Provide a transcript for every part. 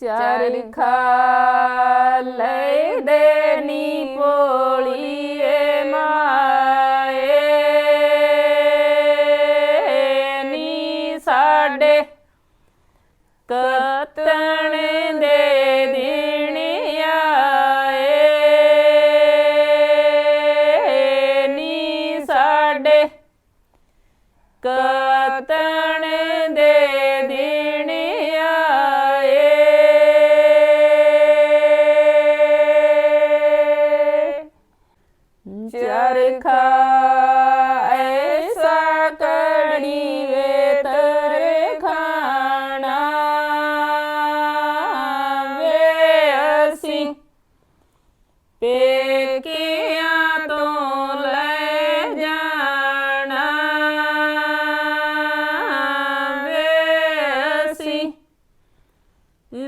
ਚਰਖਾ ਲੈ ਦੇ ਨੀ ਪੋਲੀਏ ਮਾਏ। ਨੀ ਸਾਡੇ ਕਤਣ ਦੇ ਦਿਨ ਆਏ। ਨੀ ਸਾਡੇ ਕਤਣ ਚਰਖਾ ਐਸਾ ਕੜੀ ਵੇ ਤਰ ਖਾਣਾ ਵੇ ਅਸੀਂ ਪੇਕਿਆਂ ਤੋਂ ਲੈ ਜਾਣਾ ਵੇ ਅਸੀਂ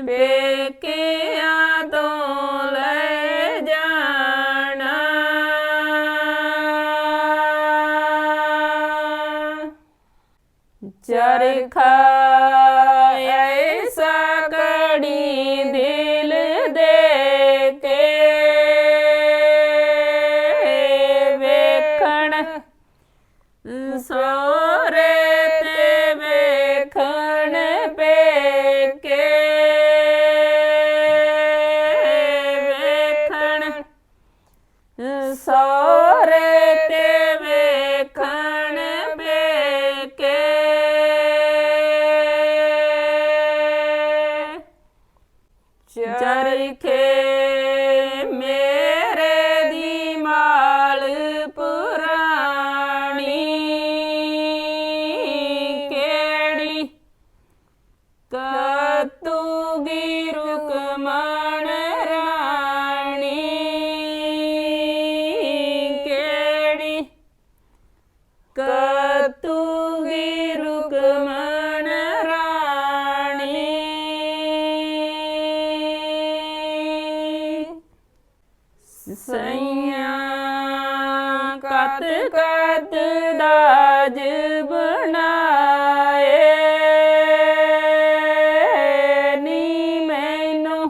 ਪੇਕਿਆਂ ਚਰਖਾ ਐਸਾ ਕੜੀ ਦਿਲ ਦੇ ਕੇ ਵੇਖਣ ਸੋਰੇ ਚਰਖੇ ਮੇਰੇ ਦੀ ਮਾਲ ਪੁਰਾਣੀ ਕਿਹੜੀ? ਕਤੂਗੀ ਰੁਕਮਣ ਰਾਣੀ ਕਿਹੜੀ? ਕਤੂਗੀ ਸਈਆਂ ਕਤ ਕਤ ਦਾਜ ਬਣਾਏ। ਨੀ ਮੈਨੂੰ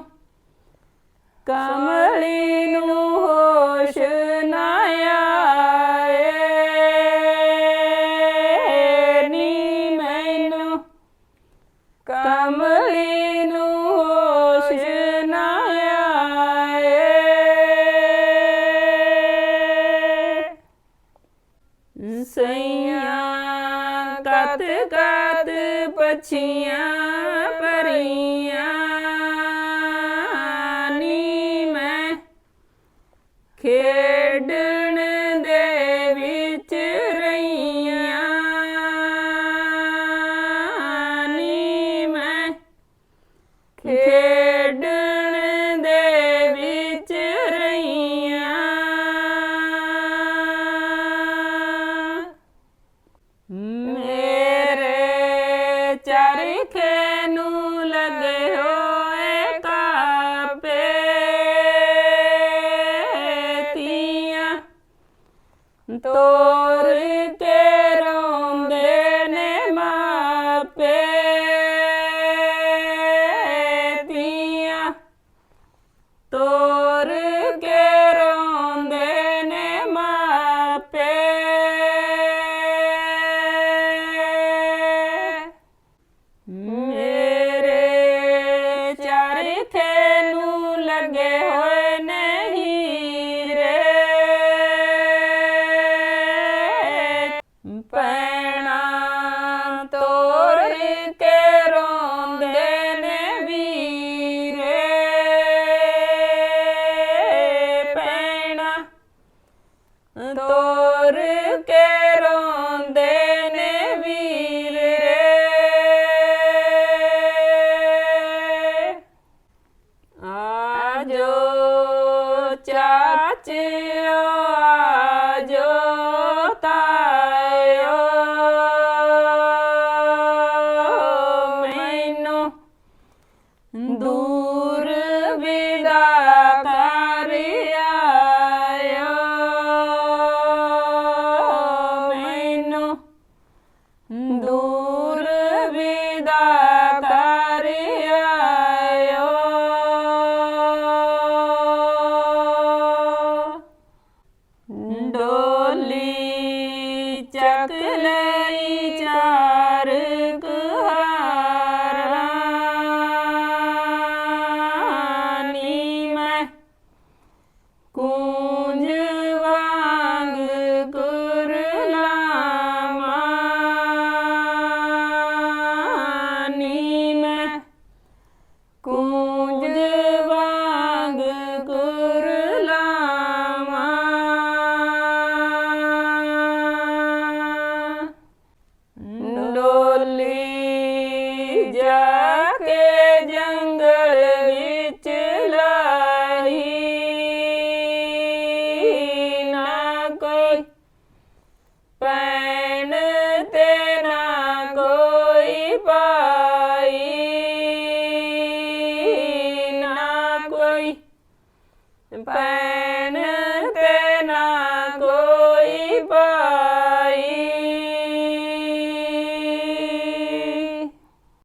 ਕਮਲੀ ਨੂੰ ਹੋਸ਼ ਨਾ ਆਏ। ਨੀ ਮੈਨੂੰ ਕਮਲੀ ਕਤ ਕਤ ਪਛੀਆਂ ਪਰੀਆਂ pé. Bye now.